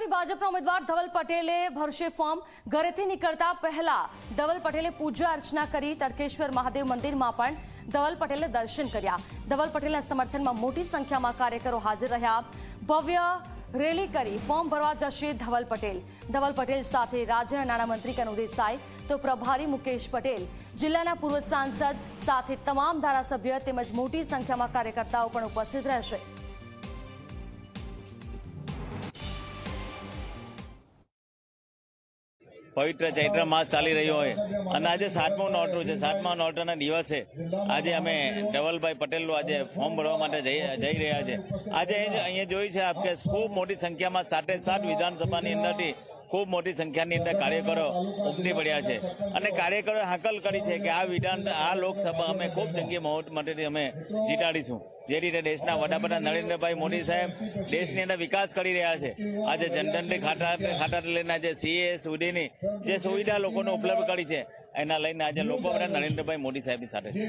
વલસાડથી ભાજપના ઉમેદવાર ધવલ પટેલે ભરશે ફોર્મ. ઘરેથી નીકળતા પહેલા ધવલ પટેલે પૂજા અર્ચના કરી તડકેશ્વર મહાદેવ મંદિરમાં પણ ધવલ પટેલે દર્શન કર્યા. ધવલ પટેલના સમર્થનમાં મોટી સંખ્યામાં કાર્યકરો હાજર રહ્યા. ભવ્ય રેલી કરી ફોર્મ ભરવા જશે ધવલ પટેલ. ધવલ પટેલ સાથે રાજ્યના નાણામંત્રી કનુ દેસાઈ, તો પ્રભારી મુકેશ પટેલ. જિલ્લાના પૂર્વ સાંસદ સાથે તમામ ધારાસભ્ય તેમજ મોટી સંખ્યામાં કાર્યકર્તાઓ પણ ઉપસ્થિત રહેશે. પવિત્ર ચૈત્ર માસ ચાલી રહ્યો હોય. અને આજે સાતમો નોટરું છે. સાતમા નોટરના દિવસે આજે અમે ધવલભાઈ પટેલનું આજે ફોર્મ ભરવા માટે જઈ રહ્યા છે. આજે અહીં અહીંયા જોઈ છે આપ કે ખૂબ મોટી સંખ્યામાં સાતે સાત વિધાનસભાની અંદરથી ખૂબ મોટી સંખ્યાની અંદર કાર્યકરો ઉમટી પડ્યા છે. અને કાર્યકરોએ હાકલ કરી છે કે આ વિધાન, આ લોકસભા અમે ખૂબ જંગી માટેથી અમે જીતાડીશું. જે રીતે દેશના વડાપ્રધાન નરેન્દ્રભાઈ મોદી સાહેબ દેશની અંદર વિકાસ કરી રહ્યા છે. આજે જનધનથી ખાતા ખાતા લઈને આજે સીએ સુધીની જે સુવિધા લોકોને ઉપલબ્ધ કરી છે, એના લઈને આજે લોકો નરેન્દ્રભાઈ મોદી સાહેબની સાથે છે.